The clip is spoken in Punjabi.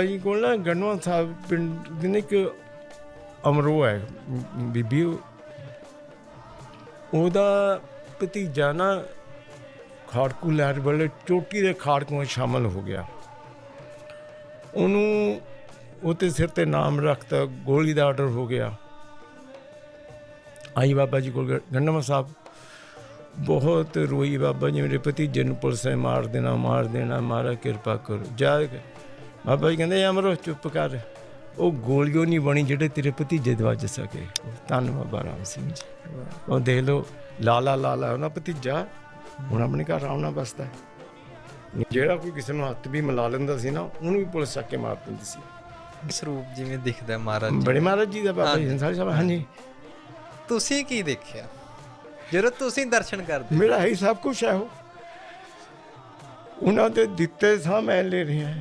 ਭਾਈ ਕੋਲ ਨਾ ਗੰਨਵਾ ਸਾਹਿਬ ਪਿੰਡ ਦੇ ਇੱਕ ਅਮਰੋ ਹੈ ਬੀਬੀ ਉਹ- ਉਹਦਾ ਭਤੀਜਾ ਨਾ ਖਾੜਕੂ ਲਹਿਰ ਵਾਲੇ ਚੋਟੀ ਦੇ ਖਾੜਕੂਆਂ 'ਚ ਸ਼ਾਮਲ ਹੋ ਗਿਆ। ਉਹਨੂੰ ਉਹਤੇ ਸਿਰ ਤੇ ਨਾਮ ਰੱਖਤਾ, ਗੋਲੀ ਦਾ ਆਰਡਰ ਹੋ ਗਿਆ। ਆਈ ਬਾਬਾ ਜੀ ਕੋਲ ਗੰਨਵਾ ਸਾਹਿਬ, ਬਹੁਤ ਰੋਈ ਬਾਬਾ ਜੀ ਮੇਰੇ ਭਤੀਜੇ ਨੂੰ ਪੁਲਿਸ ਨੇ ਮਾਰ ਦੇਣਾ ਮਾਰ ਦੇਣਾ, ਮਾਰਾ ਕਿਰਪਾ ਕਰੋ, ਜਾ ਬਾਬਾ ਜੀ ਕਹਿੰਦੇ ਅਮਰੋ ਚੁੱਪ ਕਰ। ਉਹ ਗੋਲੀਓ ਨਹੀਂ ਬਣੀ ਜਿਹੜੇ ਤੇਰੇ ਭਤੀਜੇ ਦੇ ਵੱਜ ਸਕੇ। ਧੰਨ ਬਾਬਾ ਰਾਮ ਸਿੰਘ ਜੀ। ਉਹ ਦੇਖ ਲਓ ਲਾਲਾ ਲਾਲਾ ਉਹਨਾਂ ਭਤੀਜਾ। ਹੁਣ ਆਪਣੇ ਘਰ ਆਉਣਾ ਬਸਦਾ ਜਿਹੜਾ ਕੋਈ ਕਿਸੇ ਨੂੰ ਹੱਥ ਵੀ ਮਿਲਾ ਲੈਂਦਾ ਸੀ ਨਾ ਉਹਨੂੰ ਵੀ ਪੁਲਿਸ ਚੱਕ ਕੇ ਮਾਰ ਦਿੰਦੀ ਸੀ। ਸਰੂਪ ਜਿਵੇਂ ਦਿਖਦਾ ਮਹਾਰਾਜ ਜੀ ਬੜੇ ਮਹਾਰਾਜ ਜੀ ਦਾ ਬਾਬਾ ਜੀ ਸਾਰੇ ਸਾਹਿਬ। ਹਾਂਜੀ। ਤੁਸੀਂ ਕੀ ਦੇਖਿਆ? ਜਦੋਂ ਤੁਸੀਂ ਦਰਸ਼ਨ ਕਰਦੇ। ਮੇਰਾ ਹੀ ਸਭ ਕੁਝ ਹੈ ਉਹ। ਉਹਨਾਂ ਦੇ ਦਿੱਤੇ ਸਾਹ ਮੈਂ ਲੈ ਰਿਹਾ ਹਾਂ।